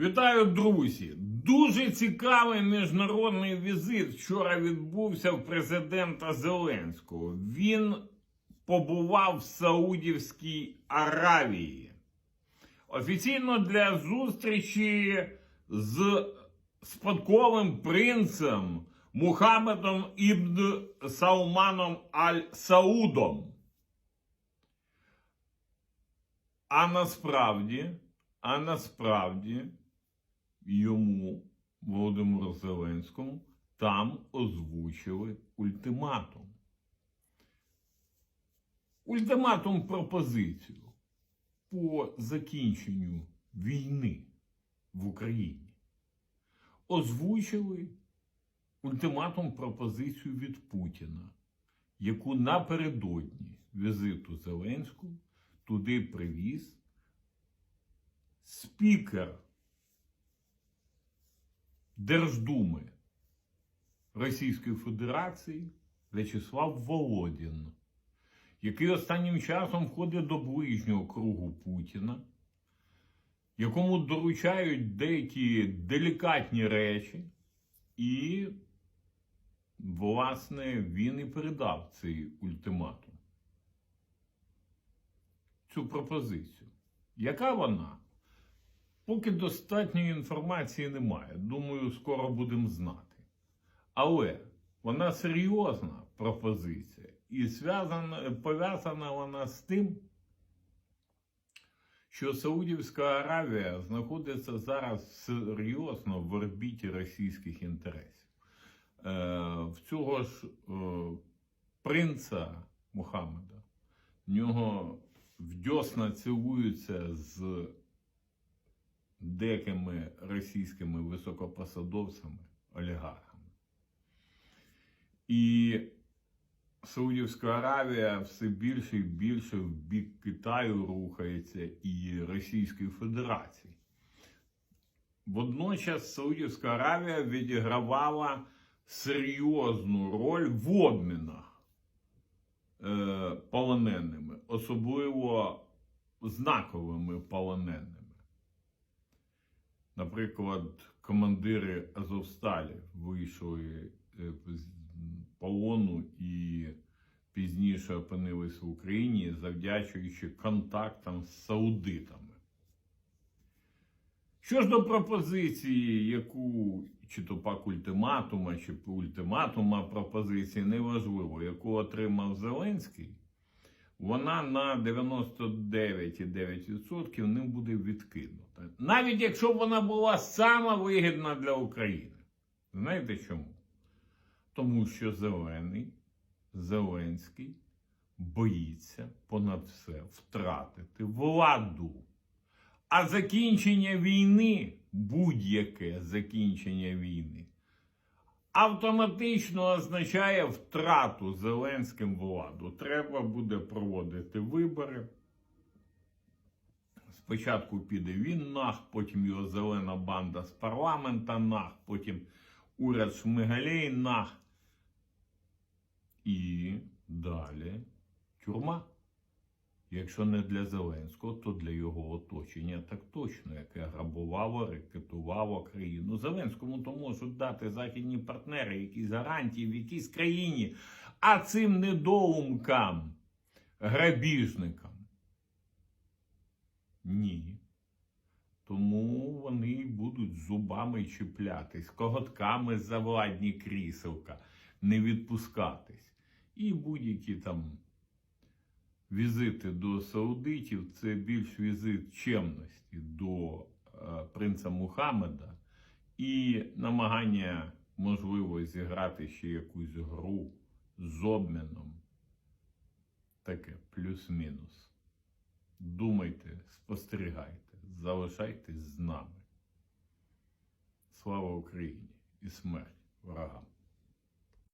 Вітаю, друзі! Дуже цікавий міжнародний візит вчора відбувся в президента Зеленського. Він побував в Саудівській Аравії. Офіційно для зустрічі з спадковим принцем Мухаммедом Ібн Салманом Аль-Саудом. А насправді, а насправді йому, Володимиру Зеленському, там озвучили ультиматум. Ультиматум пропозицію по закінченню війни в Україні. Озвучили ультиматум пропозицію від Путіна, яку напередодні візиту Зеленського туди привіз спікер Держдуми Російської Федерації В'ячеслав Володін, який останнім часом входить до ближнього кругу Путіна, якому доручають деякі делікатні речі, і, власне, він і передав цей ультиматум цю пропозицію. Яка вона? Поки достатньої інформації немає. Думаю, скоро будемо знати. Але вона серйозна пропозиція. І пов'язана вона з тим, що Саудівська Аравія знаходиться зараз серйозно в орбіті російських інтересів. Е, в цього ж е, принца Мухаммеда, в нього вдьосна цілуються з деякими російськими високопосадовцями, олігархами. І Саудівська Аравія все більше і більше в бік Китаю рухається і Російської Федерації. Водночас Саудівська Аравія відігравала серйозну роль в обмінах е, полоненими, особливо знаковими полоненими. Наприклад, командири Азовсталі вийшли е, з полону і пізніше опинились в Україні, завдячуючи контактам з саудитами. Що ж до пропозиції, яку чи то пак ультиматума, чи ультиматума пропозиції, неважливо, яку отримав Зеленський, вона на 99,9% не буде відкинута. Навіть якщо б вона була сама вигідна для України. Знаєте чому? Тому що Зелений, Зеленський боїться понад все втратити владу. А закінчення війни, будь-яке закінчення війни, автоматично означає втрату Зеленським владу. Треба буде проводити вибори. Спочатку піде він нах, потім його зелена банда з парламента нах, потім уряд Шмигалей нах. І далі тюрма. Якщо не для Зеленського, то для його оточення так точно, грабувало, рекетувало країну. Зеленському то можуть дати західні партнери якісь гарантії в якійсь країні, а цим недоумкам, грабіжникам. Ні. Тому вони будуть зубами чіплятись, коготками за владні кріселка, не відпускатись. І будь-які там візити до саудитів це більш візит чемності до принца Мухаммеда і намагання, можливо, зіграти ще якусь гру з обміном. Таке плюс-мінус. Думайте, спостерігайте, залишайтесь з нами. Слава Україні і смерть ворогам!